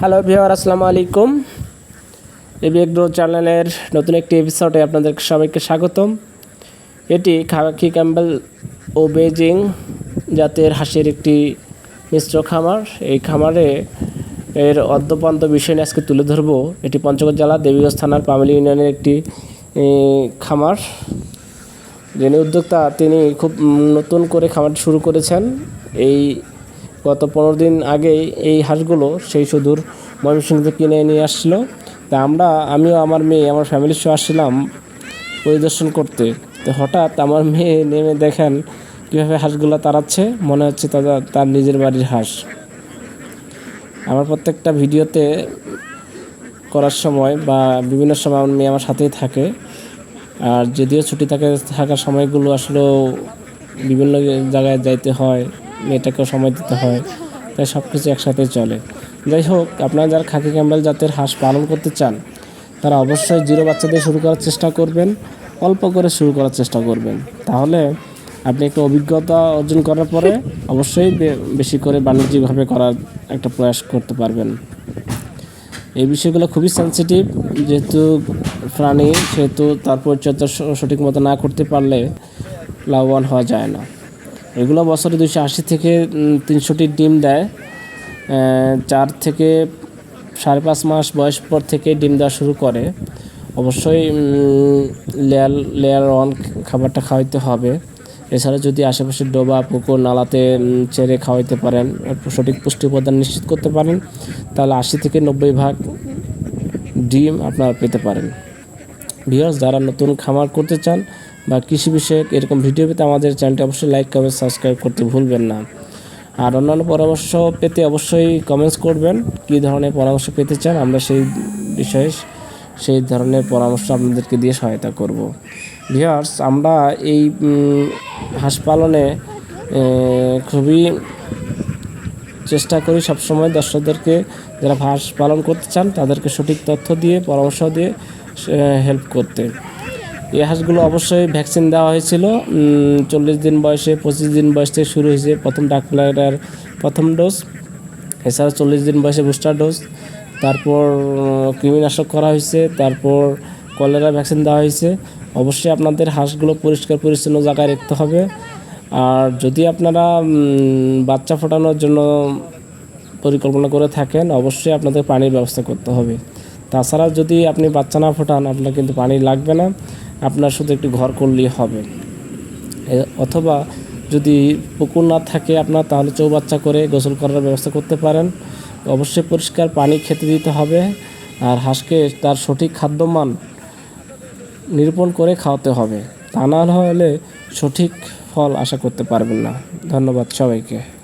Hello ভিওয়ার আসসালামু আলাইকুম। Agro চ্যানেলের নতুন একটি এপিসোডে আপনাদের সবাইকে স্বাগতম। এটি খাকি ক্যাম্বেল ও বেজিং জাতের হাসির একটি মিশ্র খামার। এই খামারে এর অদ্যপান্ত বিষয় নিয়ে আজকে তুলে ধরবো। এটি পঞ্চগড় জেলা দেবীগঞ্জ থানার পামেলি ইউনিয়নের একটি খামার। যিনি উদ্যোক্তা, তিনি খুব নতুন করে খামারটি শুরু করেছেন। এই গত পনেরো দিন আগেই এই হাঁসগুলো সেই সুদূর ময়মনসিংহ কিনে নিয়ে আসছিল। তা আমরা, আমিও আমার মেয়ে, আমার ফ্যামিলির সহ আসছিলাম পরিদর্শন করতে। তো হঠাৎ আমার মেয়ে নেমে দেখেন কীভাবে হাঁসগুলো তাড়াচ্ছে, মনে হচ্ছে তারা, তার নিজের বাড়ির হাঁস। আমার প্রত্যেকটা ভিডিওতে করার সময় বা বিভিন্ন সময় আমার মেয়ে আমার সাথেই থাকে। আর যদিও ছুটি থাকে থাকার সময়গুলো আসলেও বিভিন্ন জায়গায় যাইতে হয়। মেয়েটাকেও সময় দিতে হয়। তাই সব কিছু একসাথে চলে। যাই হোক, আপনারা যারা খাকি ক্যাম্বেল জাতের হাঁস পালন করতে চান, তারা অবশ্যই জিরো বাচ্চা দিয়ে শুরু করার চেষ্টা করবেন, অল্প করে শুরু করার চেষ্টা করবেন। তাহলে আপনি একটা অভিজ্ঞতা অর্জন করার পরে অবশ্যই বেশি করে বাণিজ্যিকভাবে করার একটা প্রয়াস করতে পারবেন। এই বিষয়গুলো খুবই সেন্সিটিভ যেহেতু প্রাণী, সেহেতু তার পরিচর্যা সঠিক মতো না করতে পারলে লাভবান হওয়া যায় না। এগুলো বছরে দুশো আশি থেকে তিনশোটি ডিম দেয়। চার থেকে সাড়ে পাঁচ মাস বয়স পর থেকে ডিম দেওয়া শুরু করে। অবশ্যই লেয়ার লেয়ার অন খাবারটা খাওয়াইতে হবে। এছাড়া যদি আশেপাশে ডোবা, পুকুর, নালাতে ছেড়ে খাওয়াইতে পারেন, সঠিক পুষ্টি উপাদান নিশ্চিত করতে পারেন, তাহলে আশি থেকে নব্বই ভাগ ডিম আপনারা পেতে পারেন। ভিউয়ার্স যারা নতুন খামার করতে চান বা কৃষি বিষয়ক এরকম ভিডিও পেতে আমাদের চ্যানেলটি অবশ্যই লাইক কমেন্ট সাবস্ক্রাইব করতে ভুলবেন না। আর অন্যান্য পরামর্শ পেতে অবশ্যই কমেন্টস করবেন, কী ধরনের পরামর্শ পেতে চান আমরা সেই বিষয়ে সেই ধরনের পরামর্শ আপনাদেরকে দিয়ে সহায়তা করব। ভিউয়ার্স আমরা এই হাঁস পালনে খুবই চেষ্টা করি সবসময় দর্শকদেরকে যারা হাঁস পালন করতে চান তাদেরকে সঠিক তথ্য দিয়ে, পরামর্শ দিয়ে হেল্প করতে। এই হাঁসগুলো অবশ্যই ভ্যাকসিন দেওয়া হয়েছিল। চল্লিশ দিন বয়সে, পঁচিশ দিন বয়স থেকে শুরু হয়েছে প্রথম ডাকপ্লাইটার প্রথম ডোজ। এছাড়া চল্লিশ দিন বয়সে বুস্টার ডোজ। তারপর কৃমিনাশক করা হয়েছে। তারপর কলেরা ভ্যাকসিন দেওয়া হয়েছে। অবশ্যই আপনাদের হাঁসগুলো পরিষ্কার, পরিচ্ছন্ন জায়গায় রাখতে হবে। আর যদি আপনারা বাচ্চা ফোটানোর জন্য পরিকল্পনা করে থাকেন, অবশ্যই আপনাদের পানির ব্যবস্থা করতে হবে। তাছাড়া যদি আপনি বাচ্চা না ফোটান, আপনার কিন্তু পানি লাগবে না। আপনার শুধু একটু ঘর করলেই হবে। অথবা যদি পুকুর না থাকে আপনার, তাহলে চৌবাচ্চা করে গোসল করার ব্যবস্থা করতে পারেন। অবশ্যই পরিষ্কার পানি খেতে দিতে হবে, আর হাঁসকে তার সঠিক খাদ্যমান নিরূপণ করে খাওয়াতে হবে। তা না হলে সঠিক ফল আশা করতে পারবেন না। ধন্যবাদ সবাইকে।